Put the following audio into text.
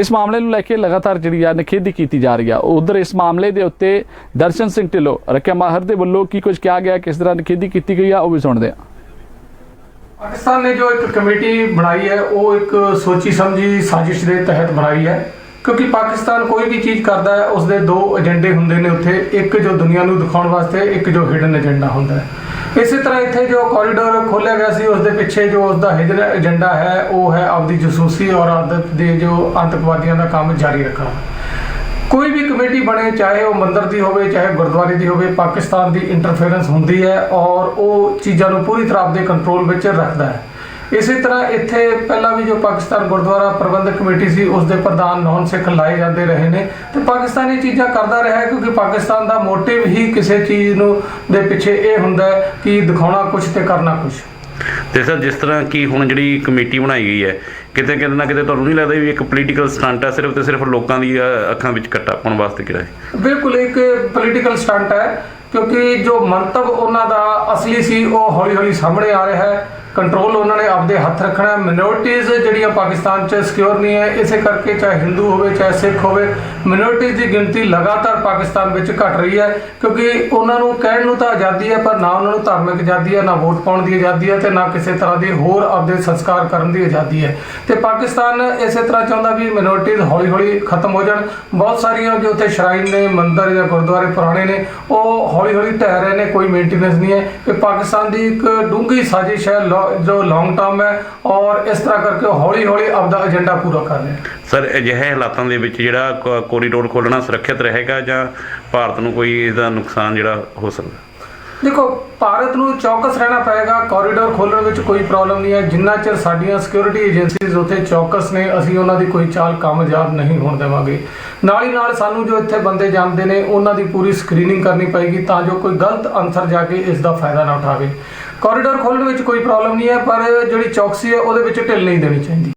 ਇਸ ਮਾਮਲੇ ਨੂੰ ਲੈ ਕੇ ਲਗਾਤਾਰ ਜਿਹੜੀ ਆ ਨਖੇਦੀ ਕੀਤੀ ਜਾ ਰਹੀ ਆ। ਉਧਰ ਇਸ ਮਾਮਲੇ ਦੇ ਉੱਤੇ ਦਰਸ਼ਨ ਸਿੰਘ ਢਿੱਲੋਂ ਰੱਖਿਆ ਮਾਹਰ ਦੇ ਵੱਲੋਂ ਕੀ ਕੁਝ ਕਿਹਾ ਗਿਆ, ਕਿਸ ਤਰ੍ਹਾਂ ਨਖੇਦੀ ਕੀਤੀ ਗਈ ਆ, ਉਹ ਵੀ ਸੁਣਦੇ ਆ। ਪਾਕਿਸਤਾਨ ਨੇ ਜੋ ਇੱਕ ਕਮੇਟੀ ਬਣਾਈ ਹੈ, ਉਹ ਇੱਕ ਸੋਚੀ ਸਮਝੀ ਸਾਜ਼ਿਸ਼ ਦੇ ਤਹਿਤ ਬਣਾਈ ਹੈ। ਕਿਉਂਕਿ ਪਾਕਿਸਤਾਨ ਕੋਈ ਵੀ ਚੀਜ਼ ਕਰਦਾ ਹੈ ਉਸ ਦੇ ਦੋ ਏਜੰਡੇ ਹੁੰਦੇ ਨੇ ਉੱਥੇ, ਇੱਕ ਜੋ ਦੁਨੀਆ ਨੂੰ ਦਿਖਾਉਣ ਵਾਸਤੇ, ਇੱਕ ਜੋ ਹਿਡਨ ਏਜੰਡਾ ਹੁੰਦਾ ਹੈ। ਇਸੇ ਤਰ੍ਹਾਂ ਇੱਥੇ ਜੋ ਕੋਰੀਡੋਰ ਖੋਲ੍ਹਿਆ ਗਿਆ ਸੀ ਉਸ ਦੇ ਪਿੱਛੇ ਜੋ ਉਸ ਦਾ ਹਿਡਨ ਏਜੰਡਾ ਹੈ, ਉਹ ਹੈ ਆਪਦੀ ਜਸੂਸੀ ਔਰ ਆਦਤ ਦੇ ਜੋ ਆਤੰਕਵਾਦੀਆਂ ਦਾ ਕੰਮ ਜਾਰੀ ਰੱਖਣਾ। ਕੋਈ ਵੀ ਕਮੇਟੀ ਬਣੇ, ਚਾਹੇ ਉਹ ਮੰਦਰ ਦੀ ਹੋਵੇ, ਚਾਹੇ ਗੁਰਦੁਆਰੇ ਦੀ ਹੋਵੇ, ਪਾਕਿਸਤਾਨ ਦੀ ਇੰਟਰਫੇਰੈਂਸ ਹੁੰਦੀ ਹੈ ਔਰ ਉਹ ਚੀਜ਼ਾਂ ਨੂੰ ਪੂਰੀ ਤਰ੍ਹਾਂ ਆਪਣੇ ਕੰਟਰੋਲ ਵਿੱਚ ਰੱਖਦਾ ਹੈ। ਇਸੇ ਤਰ੍ਹਾਂ ਇੱਥੇ ਪਹਿਲਾਂ ਵੀ ਜੋ ਪਾਕਿਸਤਾਨ ਗੁਰਦੁਆਰਾ ਪ੍ਰਬੰਧਕ ਕਮੇਟੀ ਸੀ ਉਸ ਦੇ ਪ੍ਰਧਾਨ ਨੌਨ ਸਿੱਖ ਲਾਏ ਜਾਂਦੇ ਰਹੇ ਨੇ। ਤੇ ਪਾਕਿਸਤਾਨ ਇਹ ਚੀਜ਼ਾਂ ਕਰਦਾ ਰਿਹਾ ਕਿਉਂਕਿ ਪਾਕਿਸਤਾਨ ਦਾ ਮੋਟਿਵ ਹੀ ਕਿਸੇ ਚੀਜ਼ ਨੂੰ ਦੇ ਪਿੱਛੇ ਇਹ ਹੁੰਦਾ ਕਿ ਦਿਖਾਉਣਾ ਕੁਝ ਤੇ ਕਰਨਾ ਕੁਝ ਤੇ ਸਰ ਜਿਸ ਤਰ੍ਹਾਂ ਕਿ ਹੁਣ ਜਿਹੜੀ ਕਮੇਟੀ ਬਣਾਈ ਗਈ ਹੈ ਕਿਤੇ ਕਿਤੇ ਨਾ ਕਿਤੇ ਤੁਹਾਨੂੰ ਨਹੀਂ ਲੱਗਦਾ ਵੀ ਇੱਕ ਪੋਲੀਟੀਕਲ ਸਟੰਟ ਹੈ ਸਿਰਫ ਤੇ ਸਿਰਫ ਲੋਕਾਂ ਦੀ ਅੱਖਾਂ ਵਿੱਚ ਕੱਟਾ ਪਾਉਣ ਵਾਸਤੇ ਕਿਹਾ ਹੈ? ਬਿਲਕੁਲ ਇੱਕ ਪੋਲੀਟੀਕਲ ਸਟੰਟ ਹੈ ਕਿਉਂਕਿ ਜੋ ਮੰਤਵ ਉਹਨਾਂ ਦਾ ਅਸਲੀ ਸੀ ਉਹ ਹੌਲੀ-ਹੌਲੀ ਸਾਹਮਣੇ ਆ ਰਿਹਾ ਹੈ। ਕੰਟਰੋਲ ਉਹਨਾਂ ਨੇ ਆਪਦੇ ਹੱਥ ਰੱਖਣਾ ਹੈ। ਮਿਨੋਰਟੀਜ਼ ਜਿਹੜੀਆਂ ਪਾਕਿਸਤਾਨ 'ਚ ਸਿਕਿਉਰ ਨਹੀਂ ਹੈ, ਇਸੇ ਕਰਕੇ ਚਾਹੇ ਹਿੰਦੂ ਹੋਵੇ, ਚਾਹੇ ਸਿੱਖ ਹੋਵੇ ਮਿਨੋਰਟੀਜ਼ ਦੀ ਗਿਣਤੀ ਲਗਾਤਾਰ ਪਾਕਿਸਤਾਨ ਵਿੱਚ ਘਟ ਰਹੀ ਹੈ ਕਿਉਂਕਿ ਉਹਨਾਂ ਨੂੰ ਕਹਿਣ ਨੂੰ ਤਾਂ ਆਜ਼ਾਦੀ ਹੈ, ਪਰ ਨਾ ਉਹਨਾਂ ਨੂੰ ਧਾਰਮਿਕ ਆਜ਼ਾਦੀ ਹੈ, ਨਾ ਵੋਟ ਪਾਉਣ ਦੀ ਆਜ਼ਾਦੀ ਹੈ ਤੇ ਨਾ ਕਿਸੇ ਤਰ੍ਹਾਂ ਦੀ ਹੋਰ ਆਪਦੇ ਸੰਸਕਾਰ ਕਰਨ ਦੀ ਆਜ਼ਾਦੀ ਹੈ। ਤੇ ਪਾਕਿਸਤਾਨ ਇਸੇ ਤਰ੍ਹਾਂ ਚਾਹੁੰਦਾ ਵੀ ਮਿਨੋਰਟੀਜ਼ ਹੌਲੀ-ਹੌਲੀ ਖਤਮ ਹੋ ਜਾਣ। ਬਹੁਤ ਸਾਰੀਆਂ ਜੋ ਉੱਥੇ ਸ਼ਰਾਈਨ ਨੇ, ਮੰਦਿਰ ਜਾਂ ਗੁਰਦੁਆਰੇ ਪੁਰਾਣੇ ਨੇ, ਉਹ ਹੌਲੀ-ਹੌਲੀ ਢਹਿ ਰਹੇ ਨੇ, ਕੋਈ ਮੇਨਟੇਨੈਂਸ ਨਹੀਂ ਹੈ। ਇਹ ਪਾਕਿਸਤਾਨ ਦੀ ਇੱਕ ਡੂੰਘੀ ਸਾਜ਼ਿਸ਼ ਹੈ ਲੋ- ਜੋ ਲੌਂਗ ਟਰਮ ਹੈ ਔਰ ਇਸ ਤਰ੍ਹਾਂ ਕਰਕੇ ਉਹ ਹੌਲੀ-ਹੌਲੀ ਆਪਦਾ ਏਜੰਡਾ ਪੂਰਾ ਕਰ ਰਹੇ ਹੈ। ਸਰ, ਅਜਿਹੇ ਹਾਲਾਤਾਂ ਦੇ ਵਿੱਚ ਜਿਹੜਾ ਕੋਰੀਡੋਰ ਖੋਲਣਾ ਸੁਰੱਖਿਅਤ ਰਹੇਗਾ ਜਾਂ ਭਾਰਤ ਨੂੰ ਕੋਈ ਇਹਦਾ ਨੁਕਸਾਨ ਜਿਹੜਾ ਹੋ ਸਕਦਾ? ਦੇਖੋ, ਭਾਰਤ ਨੂੰ ਚੌਕਸ ਰਹਿਣਾ ਪਏਗਾ ਕੋਰੀਡੋਰ ਖੋਲਣ ਵਿੱਚ ਕੋਈ ਪ੍ਰੋਬਲਮ ਨਹੀਂ ਹੈ। ਜਿੰਨਾ ਚਿਰ ਸਾਡੀਆਂ ਸਿਕਿਉਰਿਟੀ ਏਜੰਸੀਜ਼ ਉੱਥੇ ਚੌਕਸ ਨੇ, ਅਸੀਂ ਉਹਨਾਂ ਦੀ ਕੋਈ ਚਾਲ ਕਾਮਯਾਬ ਨਹੀਂ ਹੋਣ ਦੇਵਾਂਗੇ। ਨਾਲ ਹੀ ਨਾਲ ਸਾਨੂੰ ਜੋ ਇੱਥੇ ਬੰਦੇ ਜਾਂਦੇ ਨੇ, ਉਹਨਾਂ ਦੀ ਪੂਰੀ ਸਕਰੀਨਿੰਗ ਕਰਨੀ ਪਏਗੀ ਤਾਂ ਜੋ ਕੋਈ ਗਲਤ ਅਨਸਰ ਜਾ ਕੇ ਇਸ ਦਾ ਫਾਇਦਾ ਨਾ ਉਠਾਵੇ। ਕੋਰੀਡੋਰ ਖੋਲਣ ਵਿੱਚ ਕੋਈ ਪ੍ਰੋਬਲਮ ਨਹੀਂ ਹੈ, ਪਰ ਜਿਹੜੀ ਚੌਕਸੀ ਹੈ, ਉਹਦੇ ਵਿੱਚ ਢਿੱਲ ਨਹੀਂ ਦੇਣੀ ਚਾਹੀਦੀ।